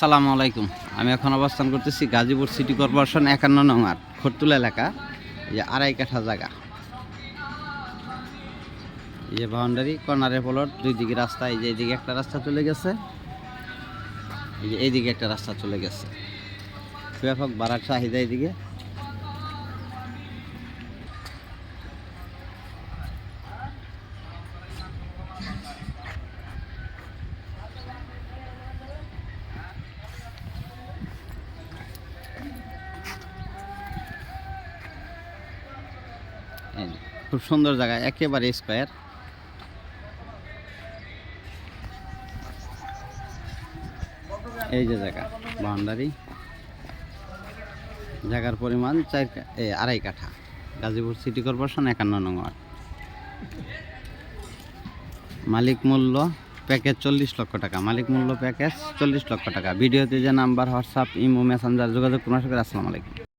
সালামু আলাইকুম। আমি এখন অবস্থান করতেছি গাজীপুর সিটি কর্পোরেশন একান্ন নং আট খরতুলা এলাকা যে আড়াই কাঠা জায়গা। এই যে বাউন্ডারি, কর্নারে প্লট দুই দিকে রাস্তা, এই যে এইদিকে একটা রাস্তা চলে গেছে। এই যে এইদিকে একটা রাস্তা চলে গেছে। ব্যাপক বাড়ার চাহিদা এইদিকে খুব সুন্দর জায়গা, একেবারে স্কোয়ার। এই যে জায়গা, বাউন্ডারি। জায়গার পরিমাণ চার আড়াই কাঠা। গাজীপুর সিটি কর্পোরেশন একান্ন নং ওয়ার্ড। মালিক মূল্য প্যাকেজ চল্লিশ লক্ষ টাকা, মালিক মূল্য প্যাকেজ চল্লিশ লক্ষ টাকা। ভিডিওতে যে নাম্বার, হোয়াটসঅ্যাপ, ইমো, মেসেঞ্জার যোগাযোগ কোনো আসসালামু আলাইকুম।